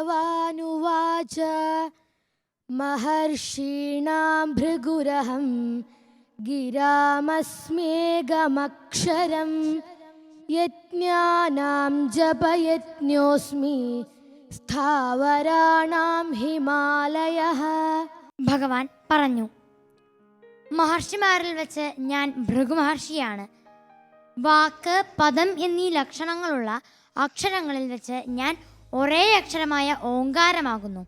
श्रीभगवानुवाच महर्षीणां भृगुरहं गिरामस्म्येगमक्षरं यज्ञानां जपयज्ञोऽस्मि स्थावराणां हिमालयः ഭഗവാൻ പറഞ്ഞു മഹർഷിമാരിൽ വെച്ച് ഞാൻ ഭൃഗു മഹർഷിയാണ് വാക്ക് പദം എന്നീ ലക്ഷണങ്ങളുള്ള അക്ഷരങ്ങളിൽ വെച്ച് ഞാൻ ഒരേ അക്ഷരമായ ഓങ്കാരമാകുന്നു.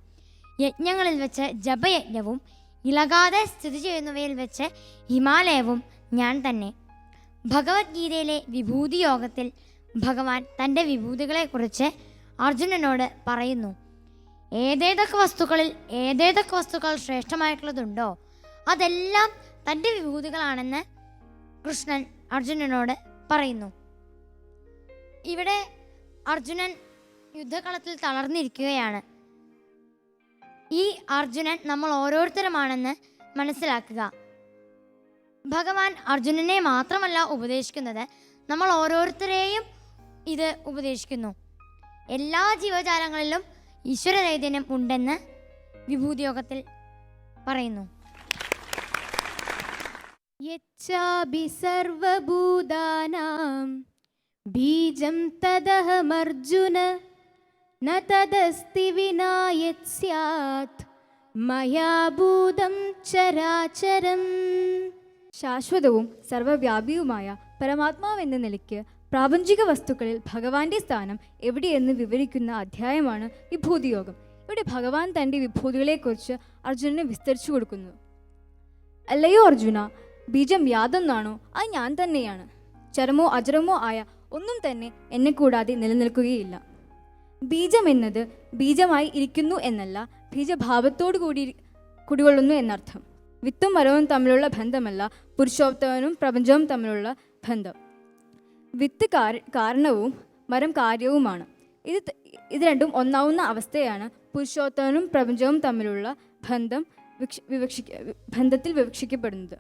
യജ്ഞങ്ങളിൽ വെച്ച് ജപയജ്ഞവും ഇളകാതെ സ്ഥിതി ചെയ്യുന്നവയിൽ വെച്ച് ഹിമാലയവും ഞാൻ തന്നെ. ഭഗവത്ഗീതയിലെ വിഭൂതി യോഗത്തിൽ ഭഗവാൻ തന്റെ വിഭൂതികളെക്കുറിച്ച് അർജുനനോട് പറയുന്നു ഏതേതൊക്കെ വസ്തുക്കളിൽ ഏതേതൊക്കെ വസ്തുക്കൾ ശ്രേഷ്ഠമായിട്ടുള്ളതുണ്ടോ അതെല്ലാം തന്റെ വിഭൂതികളാണെന്ന് കൃഷ്ണൻ അർജുനനോട് പറയുന്നു. ഇവിടെ അർജുനൻ യുദ്ധകളത്തിൽ തളർന്നിരിക്കുകയാണ്. ഈ അർജുനൻ നമ്മൾ ഓരോരുത്തരുമാണെന്ന് മനസ്സിലാക്കുക. ഭഗവാൻ അർജുനനെ മാത്രമല്ല ഉപദേശിക്കുന്നത് നമ്മൾ ഓരോരുത്തരെയും ഇത് ഉപദേശിക്കുന്നു. എല്ലാ ജീവജാലങ്ങളിലും ഈശ്വരചൈതന്യം ഉണ്ടെന്ന് വിഭൂതിയോഗത്തിൽ പറയുന്നു. യച്ചാപി സർവഭൂതാനാം ബീജം തദഹമർജുന. न तदस्ति विना यत् स्यात् मया भूतं ചരാചരം ശാശ്വതവും സർവവ്യാപിയുമായ പരമാത്മാവെന്ന നിലയ്ക്ക് പ്രാപഞ്ചിക വസ്തുക്കളിൽ ഭഗവാന്റെ സ്ഥാനം എവിടെയെന്ന് വിവരിക്കുന്ന അധ്യായമാണ് വിഭൂതിയോഗം ഇവിടെ ഭഗവാൻ തൻ്റെ വിഭൂതികളെക്കുറിച്ച് അർജുനന് വിസ്തരിച്ചു കൊടുക്കുന്നു അല്ലയോ അർജുന ബീജം യാതൊന്നാണോ അത് ഞാൻ തന്നെയാണ് ചരമോ അചരമോ ആയ ഒന്നും തന്നെ എന്നെ കൂടാതെ നിലനിൽക്കുകയില്ല ബീജം എന്നത് ബീജമായി ഇരിക്കുന്നു എന്നല്ല ബീജഭാവത്തോടു കൂടി കുടികൊള്ളുന്നു എന്നർത്ഥം. വിത്തും മരവും തമ്മിലുള്ള ബന്ധമല്ല പുരുഷോത്തമനും പ്രപഞ്ചവും തമ്മിലുള്ള ബന്ധം. വിത്ത് കാരണവും മരം കാര്യവുമാണ്. ഇത് ഇത് രണ്ടും ഒന്നാവുന്ന അവസ്ഥയാണ്. പുരുഷോത്തമനും പ്രപഞ്ചവും തമ്മിലുള്ള ബന്ധം വിക്ഷ വിവക്ഷിക്ക ബന്ധത്തിൽ വിവക്ഷിക്കപ്പെടുന്നത്.